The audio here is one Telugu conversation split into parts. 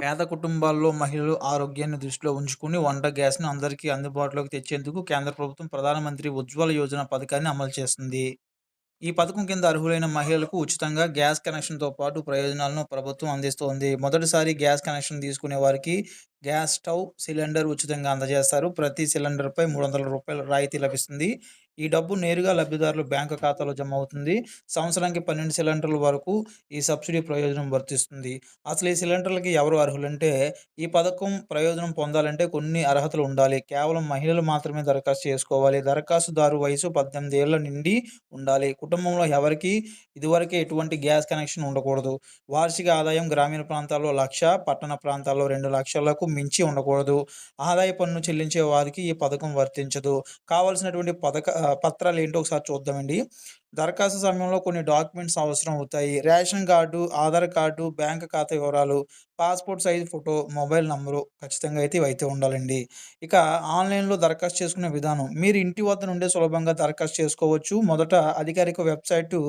పేద కుటుంబాల్లో మహిళలు ఆరోగ్యాన్ని దృష్టిలో ఉంచుకుని వంట గ్యాస్‌ని అందరికీ అందుబాటులోకి తెచ్చేందుకు కేంద్ర ప్రభుత్వం ప్రధానమంత్రి ఉజ్వల యోజన పథకాన్ని అమలు చేస్తుంది. ఈ పథకం కింద అర్హులైన మహిళలకు ఉచితంగా గ్యాస్ కనెక్షన్‌తో పాటు ప్రయోజనాలను ప్రభుత్వం అందిస్తోంది. మొదటిసారి గ్యాస్ కనెక్షన్ తీసుకునే వారికి గ్యాస్ స్టవ్, సిలిండర్ ఉచితంగా అందజేస్తారు. ప్రతి సిలిండర్‌పై మూడు వందల రూపాయల రాయితీ లభిస్తుంది. ఈ డబ్బు నేరుగా లబ్ధిదారుల బ్యాంకు ఖాతాలో జమ అవుతుంది. సంవత్సరానికి 12 సిలిండర్ల వరకు ఈ సబ్సిడీ ప్రయోజనం వర్తిస్తుంది. అసలు ఈ సిలిండర్లకి ఎవరు అర్హులంటే ఈ పథకం ప్రయోజనం పొందాలంటే కొన్ని అర్హతలు ఉండాలి. కేవలం మహిళలు మాత్రమే దరఖాస్తు చేసుకోవాలి. దరఖాస్తుదారు వయసు పద్దెనిమిది ఏళ్ళ నిండి ఉండాలి. కుటుంబంలో ఎవరికీ ఇదివరకే ఎటువంటి గ్యాస్ కనెక్షన్ ఉండకూడదు. వార్షిక ఆదాయం గ్రామీణ ప్రాంతాల్లో లక్ష, పట్టణ ప్రాంతాల్లో రెండు లక్షలకు మించి ఉండకూడదు. ఆదాయ పన్ను చెల్లించే వారికి ఈ పథకం వర్తించదు. కావాల్సినటువంటి పథక పత్రాలు ఏంటో ఒకసారి చూద్దామండి. దరఖాస్తు సమయంలో కొన్ని డాక్యుమెంట్స్ అవసరం అవుతాయి. Ration card, Aadhaar card, bank ఖాతా వివరాలు, passport size photo, mobile number ఖచ్చితంగా అయితే ఇవైతే ఉండాలండి. ఇక ఆన్‌లైన్‌లో దరఖాస్తు చేసుకునే విధానం. మీరు ఇంటి వద్ద నుండే సులభంగా దరఖాస్తు చేసుకోవచ్చు. మొదట అధికారిక website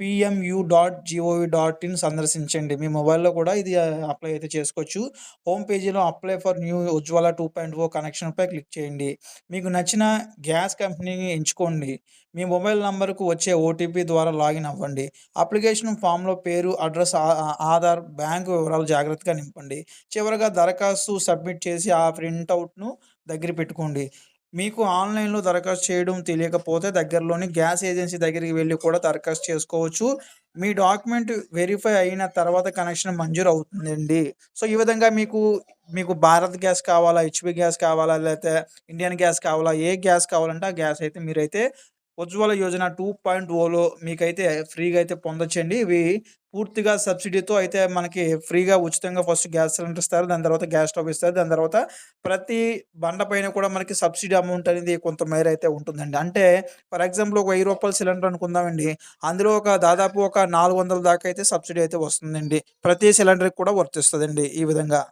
PMU dot GOV dot in సందర్శించండి. మీ మొబైల్‌లో కూడా ఇది అప్లై అయితే చేసుకోవచ్చు. హోమ్ పేజీలో అప్లై ఫర్ న్యూ ఉజ్వల 2.0 కనెక్షన్‌పై క్లిక్ చేయండి. మీకు నచ్చిన గ్యాస్ కంపెనీని ఎంచుకోండి. మీ మొబైల్ నంబర్‌కు వచ్చి ఓటీపీ ద్వారా లాగిన్ అవ్వండి. అప్లికేషన్ ఫామ్‌లో పేరు, అడ్రస్, ఆధార్, బ్యాంకు వివరాలు జాగ్రత్తగా నింపండి. చివరగా దరఖాస్తు సబ్మిట్ చేసి ఆ ప్రింట్అవుట్ను దగ్గర పెట్టుకోండి. మీకు ఆన్‌లైన్‌లో దరఖాస్తు చేయడం తెలియకపోతే దగ్గరలోని గ్యాస్ ఏజెన్సీ దగ్గరికి వెళ్ళి కూడా దరఖాస్తు చేసుకోవచ్చు. మీ డాక్యుమెంట్ వెరిఫై అయిన తర్వాత కనెక్షన్ మంజూరు అవుతుందండి. సో, ఈ విధంగా మీకు, మీకు భారత్ గ్యాస్ కావాలా, హెచ్పి గ్యాస్ కావాలా, లేకపోతే ఇండియన్ గ్యాస్ కావాలా, ఏ గ్యాస్ కావాలంటే ఆ గ్యాస్ అయితే మీరైతే ఉజ్వల యోజన 2.0లో మీకైతే ఫ్రీగా అయితే పొందొచ్చండి. ఇవి పూర్తిగా సబ్సిడీతో అయితే మనకి ఫ్రీగా ఉచితంగా ఫస్ట్ గ్యాస్ సిలిండర్ ఇస్తారు. దాని తర్వాత గ్యాస్ స్టవ్ ఇస్తారు. దాని తర్వాత ప్రతి బండ పైన కూడా మనకి సబ్సిడీ అమౌంట్ అనేది కొంతమేర అయితే ఉంటుందండి. అంటే ఫర్ ఎగ్జాంపుల్ ఒక వెయ్యి రూపాయల సిలిండర్ అనుకుందామండి. అందులో ఒక దాదాపు ఒక 400 దాకా అయితే సబ్సిడీ అయితే వస్తుందండి. ప్రతి సిలిండర్‌కి కూడా వర్తిస్తుందండి ఈ విధంగా.